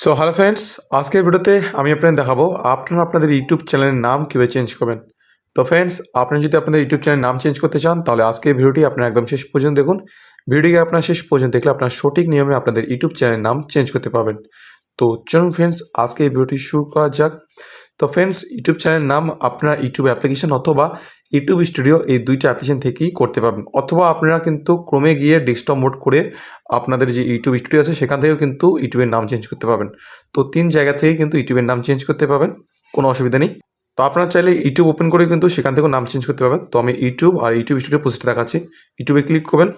So hello friends আজকের ভিডিওতে আমি আপনাদের দেখাবো আপনারা আপনাদের ইউটিউব চ্যানেলের নাম কীভাবে চেঞ্জ করবেন। তো ফ্রেন্ডস আপনি যদি আপনাদের ইউটিউব চ্যানেলের নাম চেঞ্জ করতে চান, তাহলে আজকের ভিডিওটি আপনারা একদম শেষ পর্যন্ত দেখুন। ভিডিওকে আপনার শেষ পর্যন্ত দেখলে আপনার সঠিক নিয়মে আপনাদের ইউটিউব চ্যানেলের নাম চেঞ্জ করতে পারবেন। তো চলুন ফ্রেন্ডস আজকে এই ভিডিওটি শুরু করা যাক। তো ফ্রেন্ডস ইউটিউব চ্যানেলের নাম আপনার ইউটিউব অ্যাপ্লিকেশন অথবা ইউটিউব স্টুডিও এই দুইটা অ্যাপ্লিকেশন থেকেই করতে পারবেন। অথবা আপনারা কিন্তু ক্রমে গিয়ে ডেস্কটপ মোড করে আপনাদের যে ইউটিউব স্টুডিও আছে, সেখান থেকেও কিন্তু ইউটিউবের নাম চেঞ্জ করতে পারবেন। তো তিন জায়গা থেকে কিন্তু ইউটিউবের নাম চেঞ্জ করতে পারবেন, কোনো অসুবিধা নেই। তো আপনারা চাইলে ইউটিউব ওপেন করে কিন্তু সেখান থেকেও নাম চেঞ্জ করতে পারবেন। তো আমি ইউটিউব আর ইউটিউব স্টুডিও পোস্টে দেখাচ্ছি। ইউটিউবে ক্লিক করবেন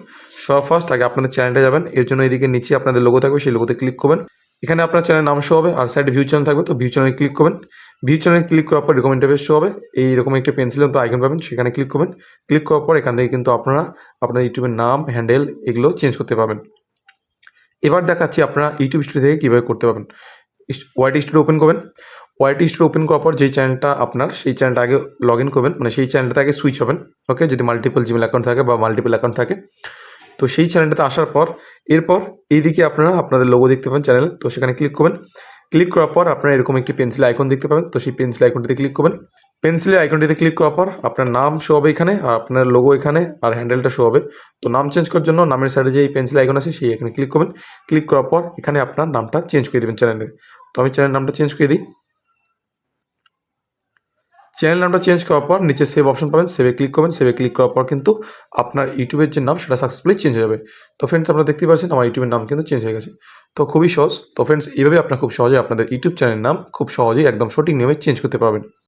সব ফার্স্ট আগে আপনাদের চ্যানেলটা যাবেন। এর জন্য এদিকে নিচে আপনাদের লোগো থাকবে, সেই লোগোতে ক্লিক করবেন। এখানে আপনার চ্যানেলের নাম শো হবে, আর সাইডে ভিউ চ্যানেল থাকবে, তো ভিউ চ্যানেলে ক্লিক করবেন। ভিউ চ্যানেলে ক্লিক করার পর রিকমেন্ড পেজ শো হবে, এইরকম একটা পেন্সিল মতো আইকন পাবেন, সেখানে ক্লিক করবেন। ক্লিক করার পর এখান থেকে কিন্তু আপনারা আপনার ইউটিউবের নাম হ্যান্ডেল এগুলো চেঞ্জ করতে পারবেন। এবার দেখাচ্ছি আপনারা ইউটিউব স্টুডিও থেকে কীভাবে করতে পারবেন। ওয়াইটি স্টুডিও ওপেন করবেন। ওয়াইটি স্টুডিও ওপেন করার পর যেই চ্যানেলটা আপনার, সেই চ্যানেলটা আগে লগ ইন করবেন মানে সেই চ্যানেলটা আগে সুইচ হবেন ওকে যদি মাল্টিপল জিমেল অ্যাকাউন্ট থাকে বা মাল্টিপল অ্যাকাউন্ট থাকে। তো সেই চ্যানেলটাতে আসার পর, এরপর এইদিকে আপনারা আপনাদের লোগো দেখতে পাবেন চ্যানেলে তো সেখানে ক্লিক করবেন। ক্লিক করার পর আপনারা এরকম একটি পেন্সিল আইকন দেখতে পাবেন। তো সেই পেন্সিল আইকনটিতে ক্লিক করবেন। পেন্সিলের আইকনটিতে ক্লিক করার পর আপনার নাম শো হবে এখানে আর আপনার লোগো এখানে আর হ্যান্ডেলটা শো হবে। তো নাম চেঞ্জ করার জন্য নামের সাইডে যে পেন্সিল আইকন আছে, সেই এখানে ক্লিক করবেন। ক্লিক করার পর এখানে আপনার নামটা চেঞ্জ করে দেবেন চ্যানেলে তো আমি চ্যানেল নামটা চেঞ্জ করে দিই। চ্যানেল নামটা চেঞ্জ করার পর নিচে সেভ অপশন পাবেন সেভে ক্লিক করবেন সেভে ক্লিক করার পর কিন্তু আপনার ইউটিউবের যে নাম, সেটা সাকসেসফুলি চেঞ্জ হয়ে যাবে। তো ফ্রেন্ডস আপনারা দেখতে পাচ্ছেন আমার ইউটিউবের নাম কিন্তু চেঞ্জ হয়ে গেছে। তো খুবই সহজ। তো ফ্রেন্ডস এইভাবে আপনার খুব সহজে আপনাদের ইউটিউব চ্যানেলের নাম খুব সহজেই একদম সঠিক নিয়মে চেঞ্জ করতে পারবেন।